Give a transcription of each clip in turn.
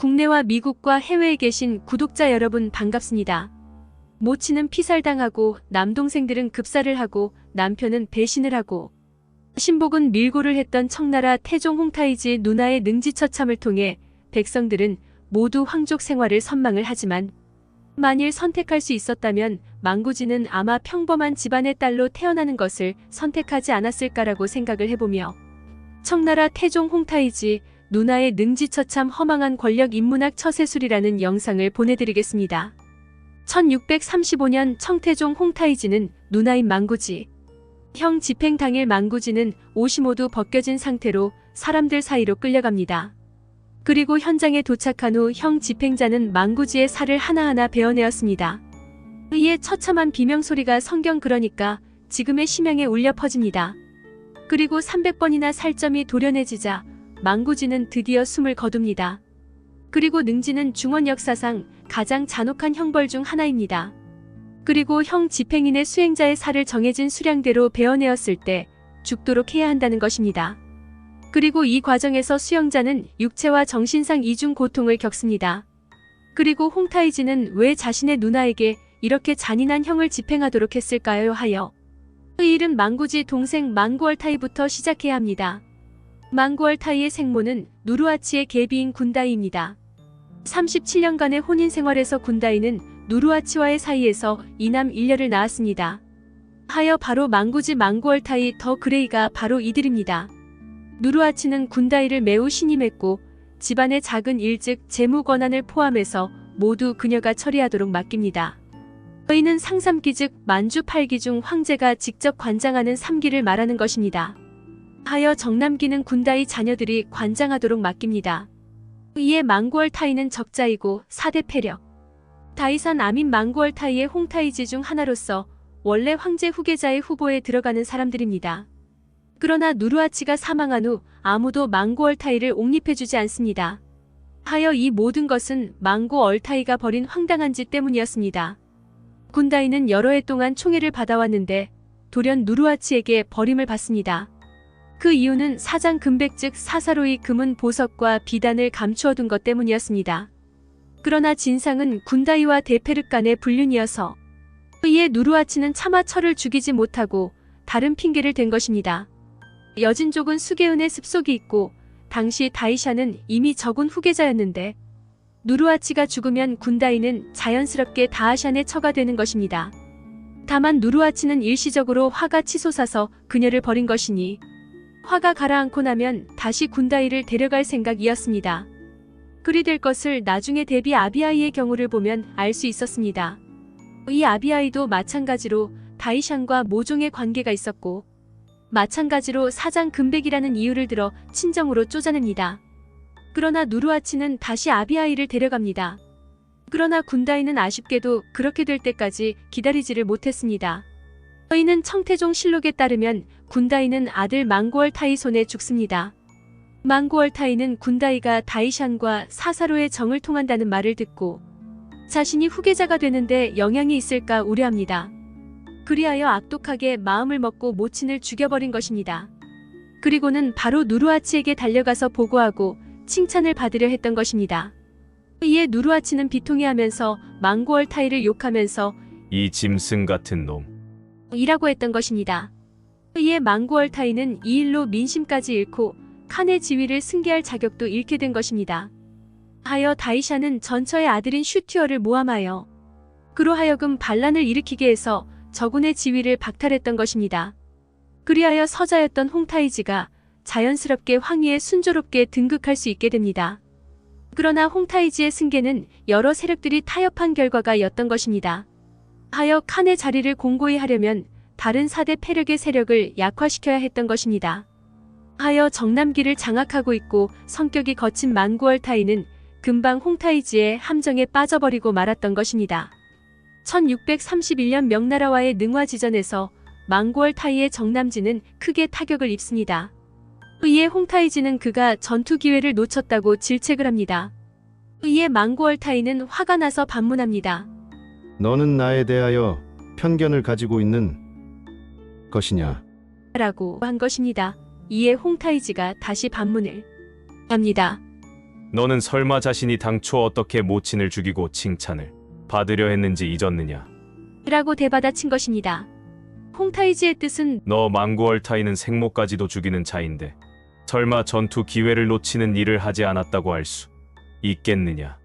국내와 미국과 해외에 계신 구독자 여러분 반갑습니다. 모치는 피살당하고 남동생들은 급사를 하고 남편은 배신을 하고 신복은 밀고를 했던 청나라 태종 홍타이지 누나의 능지처참을 통해 백성들은 모두 황족 생활을 선망을 하지만 만일 선택할 수 있었다면 망구지는 아마 평범한 집안의 딸로 태어나는 것을 선택하지 않았을까라고 생각을 해보며 청나라 태종 홍타이지 누나의 능지처참 허망한 권력 인문학 처세술이라는 영상을 보내드리겠습니다. 1635년 청태종 홍타이지는 누나인 망구지. 형 집행 당일 망구지는 옷이 모두 벗겨진 상태로 사람들 사이로 끌려갑니다. 그리고 현장에 도착한 후 형 집행자는 망구지의 살을 하나하나 베어내었습니다. 이에 처참한 비명소리가 성경 그러니까 지금의 심양에 울려 퍼집니다. 그리고 300번이나 살점이 도려내지자 망구지는 드디어 숨을 거둡니다. 그리고 능지는 중원 역사상 가장 잔혹한 형벌 중 하나입니다. 그리고 형 집행인의 수행자의 살을 정해진 수량대로 베어내었을 때 죽도록 해야 한다는 것입니다. 그리고 이 과정에서 수영자는 육체와 정신상 이중 고통을 겪습니다. 그리고 홍타이지는 왜 자신의 누나에게 이렇게 잔인한 형을 집행하도록 했을까요 하여 그 일은 망구지 동생 망구얼타이부터 시작해야 합니다. 망구얼타이의 생모는 누르아치의 계비인 군다이입니다. 37년간의 혼인 생활에서 군다이는 누르아치와의 사이에서 이남 일녀를 낳았습니다. 하여 바로 망구지 망구얼타이 더 그레이가 바로 이들입니다. 누르아치는 군다이를 매우 신임했고 집안의 작은 일즉 재무 권한을 포함해서 모두 그녀가 처리하도록 맡깁니다. 저희는 상삼기 즉 만주 8기 중 황제가 직접 관장하는 3기를 말하는 것입니다. 하여 정남기는 군다이 자녀들이 관장하도록 맡깁니다. 이에 망구얼타이는 적자이고 4대 패력. 다이산 아민 망구얼타이의 홍타이지 중 하나로서 원래 황제 후계자의 후보에 들어가는 사람들입니다. 그러나 누르아치가 사망한 후 아무도 망구얼타이를 옹립해주지 않습니다. 하여 이 모든 것은 망구얼타이가 벌인 황당한 짓 때문이었습니다. 군다이는 여러 해 동안 총애를 받아왔는데 돌연 누르아치에게 버림을 받습니다. 그 이유는 사장 금백 즉 사사로이 금은 보석과 비단을 감추어 둔 것 때문이었습니다. 그러나 진상은 군다이와 대페르 간의 불륜이어서 이에 누르아치는 차마 철을 죽이지 못하고 다른 핑계를 댄 것입니다. 여진족은 수계은의 습속이 있고 당시 다이샤는 이미 적은 후계자였는데 누르아치가 죽으면 군다이는 자연스럽게 다하샨의 처가 되는 것입니다. 다만 누르아치는 일시적으로 화가 치솟아서 그녀를 버린 것이니 화가 가라앉고 나면 다시 군다이를 데려갈 생각이었습니다. 그리 될 것을 나중에 데비 아비아이의 경우를 보면 알 수 있었습니다. 이 아비아이도 마찬가지로 다이샨과 모종의 관계가 있었고 마찬가지로 사장 금백이라는 이유를 들어 친정으로 쫓아냅니다. 그러나 누르아치는 다시 아비아이를 데려갑니다. 그러나 군다이는 아쉽게도 그렇게 될 때까지 기다리지를 못했습니다. 저희는 청태종 실록에 따르면 군다이는 아들 망고얼타이 손에 죽습니다. 망고얼타이는 군다이가 다이샨과 사사로의 정을 통한다는 말을 듣고 자신이 후계자가 되는데 영향이 있을까 우려합니다. 그리하여 악독하게 마음을 먹고 모친을 죽여버린 것입니다. 그리고는 바로 누르아치에게 달려가서 보고하고 칭찬을 받으려 했던 것입니다. 이에 누르아치는 비통해하면서 망고얼타이를 욕하면서 이 짐승 같은 놈. 이라고 했던 것입니다. 이에 망고얼타이는 이 일로 민심까지 잃고 칸의 지위를 승계할 자격도 잃게 된 것입니다. 하여 다이샤는 전처의 아들인 슈티어를 모함하여 그로 하여금 반란을 일으키게 해서 저군의 지위를 박탈했던 것입니다. 그리하여 서자였던 홍타이지가 자연스럽게 황위에 순조롭게 등극할 수 있게 됩니다. 그러나 홍타이지의 승계는 여러 세력들이 타협한 결과가 였던 것입니다. 하여 칸의 자리를 공고히 하려면 다른 사대 패력의 세력을 약화시켜야 했던 것입니다. 하여 정남기를 장악하고 있고 성격이 거친 만구얼타이는 금방 홍타이지의 함정에 빠져버리고 말았던 것입니다. 1631년 명나라와의 능화지전에서 망구얼타이의 정남지는 크게 타격을 입습니다. 이에 홍타이지는 그가 전투 기회를 놓쳤다고 질책을 합니다. 이에 망구얼타이는 화가 나서 반문합니다. 너는 나에 대하여 편견을 가지고 있는 것이냐? 라고 한 것입니다. 이에 홍타이지가 다시 반문을 합니다. 너는 설마 자신이 당초 어떻게 모친을 죽이고 칭찬을 받으려 했는지 잊었느냐? 라고 대받아친 것입니다. 홍타이지의 뜻은 너 망구얼타이는 생모까지도 죽이는 자인데 설마 전투 기회를 놓치는 일을 하지 않았다고 할 수 있겠느냐?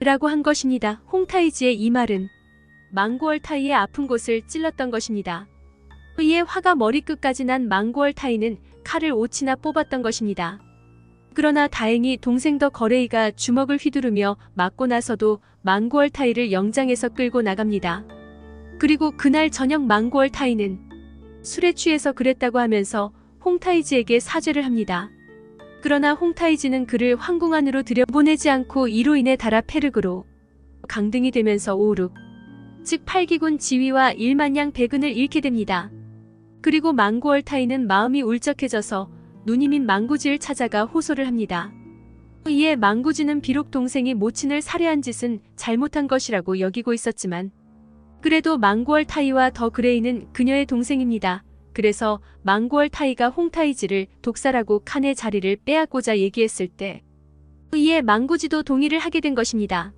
라고 한 것입니다. 홍타이지의 이 말은 망고얼타이의 아픈 곳을 찔렀던 것입니다. 이에 화가 머리끝까지 난 망고얼타이는 칼을 오치나 뽑았던 것입니다. 그러나 다행히 동생 더 거레이가 주먹을 휘두르며 맞고 나서도 망고얼타이를 영장에서 끌고 나갑니다. 그리고 그날 저녁 망고얼타이는 술에 취해서 그랬다고 하면서 홍타이지에게 사죄를 합니다. 그러나 홍타이지는 그를 황궁 안으로 들여보내지 않고 이로 인해 달아 페르그로 강등이 되면서 오르 즉 팔기군 지위와 1만량 백은을 잃게 됩니다. 그리고 망고얼타이는 마음이 울적해져서 누님인 망구지를 찾아가 호소를 합니다. 이에 망구지는 비록 동생이 모친을 살해한 짓은 잘못한 것이라고 여기고 있었지만 그래도 망고얼타이와 더 그레이는 그녀의 동생입니다. 그래서 망고얼타이가 홍타이지를 독살하고 칸의 자리를 빼앗고자 얘기했을 때 이에 망구지도 동의를 하게 된 것입니다.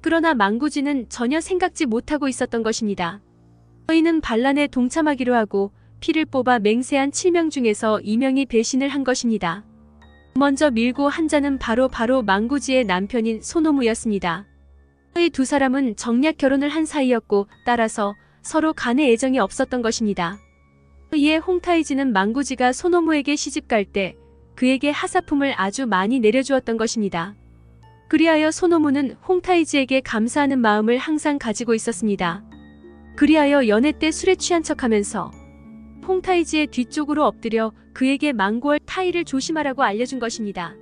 그러나 망구지는 전혀 생각지 못하고 있었던 것입니다. 저희는 반란에 동참하기로 하고 피를 뽑아 맹세한 7명 중에서 2명이 배신을 한 것입니다. 먼저 밀고 한 자는 바로 바로 망구지의 남편인 소노무였습니다. 이 두 사람은 정략 결혼을 한 사이였고 따라서 서로 간의 애정이 없었던 것입니다. 이에 홍타이지는 망구지가 소노무에게 시집갈 때 그에게 하사품을 아주 많이 내려주었던 것입니다. 그리하여 소노무는 홍타이지에게 감사하는 마음을 항상 가지고 있었습니다. 그리하여 연애 때 술에 취한 척하면서 홍타이지의 뒤쪽으로 엎드려 그에게 망고얼 타이를 조심하라고 알려준 것입니다.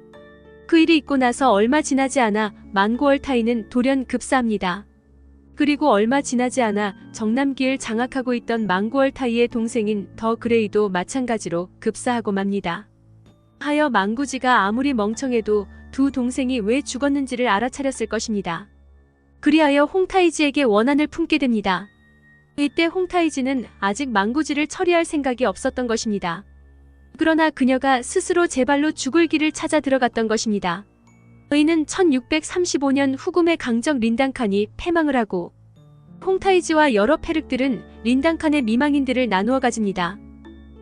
그 일이 있고 나서 얼마 지나지 않아 망고얼 타이는 돌연 급사합니다. 그리고 얼마 지나지 않아 정남기를 장악하고 있던 망고얼 타이의 동생인 더 그레이도 마찬가지로 급사하고 맙니다. 하여 망구지가 아무리 멍청해도 두 동생이 왜 죽었는지를 알아차렸을 것입니다. 그리하여 홍타이지에게 원한을 품게 됩니다. 이때 홍타이지는 아직 망구지를 처리할 생각이 없었던 것입니다. 그러나 그녀가 스스로 제 발로 죽을 길을 찾아 들어갔던 것입니다. 의는 1635년 후금의 강적 린당칸이 패망을 하고 홍타이지와 여러 페륵들은 린당칸의 미망인들을 나누어 가집니다.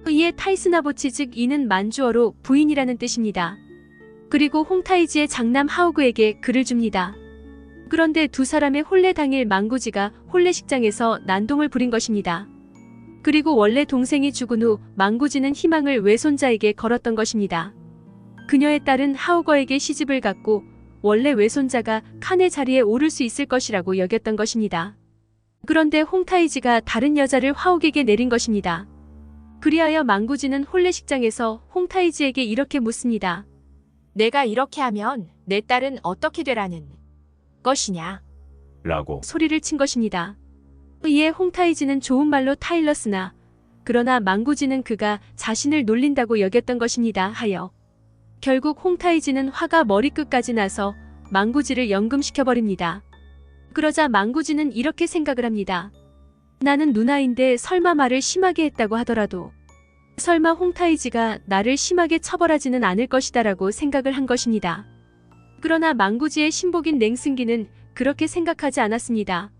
이에 타이스나보치 즉 이는 만주어로 부인이라는 뜻입니다. 그리고 홍타이지의 장남 하우그에게 글을 줍니다. 그런데 두 사람의 혼례 당일 망구지가 혼례식장에서 난동을 부린 것입니다. 그리고 원래 동생이 죽은 후 망구지는 희망을 외손자에게 걸었던 것입니다. 그녀의 딸은 하우거에게 시집을 갔고 원래 외손자가 칸의 자리에 오를 수 있을 것이라고 여겼던 것입니다. 그런데 홍타이지가 다른 여자를 화욱에게 내린 것입니다. 그리하여 망구지는 혼례식장에서 홍타이지에게 이렇게 묻습니다. 내가 이렇게 하면 내 딸은 어떻게 되라는 것이냐? 라고 소리를 친 것입니다. 이에 홍타이지는 좋은 말로 타일렀으나 그러나 망구지는 그가 자신을 놀린다고 여겼던 것입니다 하여 결국 홍타이지는 화가 머리끝까지 나서 망구지를 연금시켜버립니다. 그러자 망구지는 이렇게 생각을 합니다. 나는 누나인데 설마 말을 심하게 했다고 하더라도 설마 홍타이지가 나를 심하게 처벌하지는 않을 것이다라고 생각을 한 것입니다. 그러나 망구지의 신복인 냉승기는 그렇게 생각하지 않았습니다.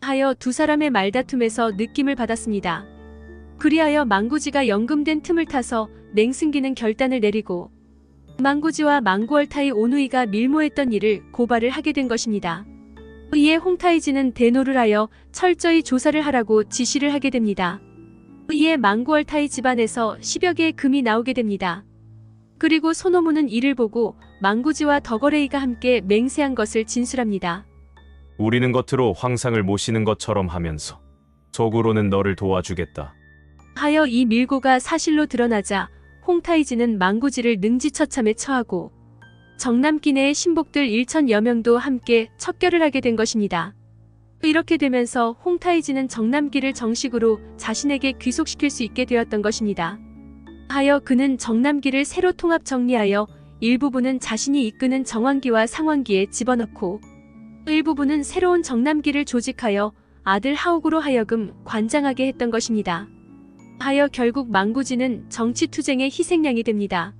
하여 두 사람의 말다툼에서 느낌을 받았습니다. 그리하여 망구지가 연금된 틈을 타서 냉승기는 결단을 내리고 망구지와 망구얼타이 오누이가 밀모했던 일을 고발을 하게 된 것입니다. 이에 홍타이지는 대노를 하여 철저히 조사를 하라고 지시를 하게 됩니다. 이에 망구얼타이 집안에서 10여 개의 금이 나오게 됩니다. 그리고 소노무는 이를 보고 망구지와 더거레이가 함께 맹세한 것을 진술합니다. 우리는 겉으로 황상을 모시는 것처럼 하면서 속으로는 너를 도와주겠다. 하여 이 밀고가 사실로 드러나자 홍타이지는 망구지를 능지처참에 처하고 정남 기내의 신복들 1천여 명도 함께 척결을 하게 된 것입니다. 이렇게 되면서 홍타이지는 정남기를 정식으로 자신에게 귀속시킬 수 있게 되었던 것입니다. 하여 그는 정남기를 새로 통합 정리하여 일부분은 자신이 이끄는 정왕기와 상왕기에 집어넣고 일부분은 새로운 정남기를 조직하여 아들 하옥으로 하여금 관장하게 했던 것입니다. 하여 결국 망구지는 정치투쟁의 희생양이 됩니다.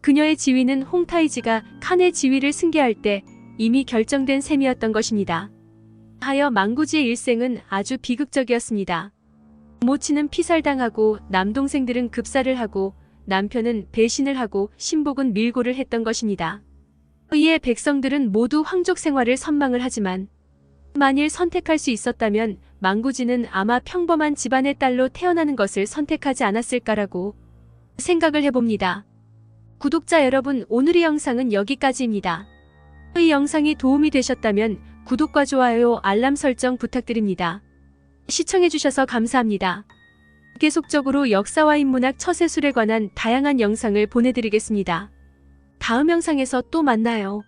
그녀의 지위는 홍타이지가 칸의 지위를 승계할 때 이미 결정된 셈이었던 것입니다. 하여 망구지의 일생은 아주 비극적이었습니다. 모치는 피살당하고 남동생들은 급사를 하고 남편은 배신을 하고 신복은 밀고를 했던 것입니다. 이에 백성들은 모두 황족 생활을 선망을 하지만 만일 선택할 수 있었다면 망구지는 아마 평범한 집안의 딸로 태어나는 것을 선택하지 않았을까라고 생각을 해봅니다. 구독자 여러분, 오늘의 영상은 여기까지입니다. 이 영상이 도움이 되셨다면 구독과 좋아요, 알람 설정 부탁드립니다. 시청해주셔서 감사합니다. 계속적으로 역사와 인문학 처세술에 관한 다양한 영상을 보내드리겠습니다. 다음 영상에서 또 만나요.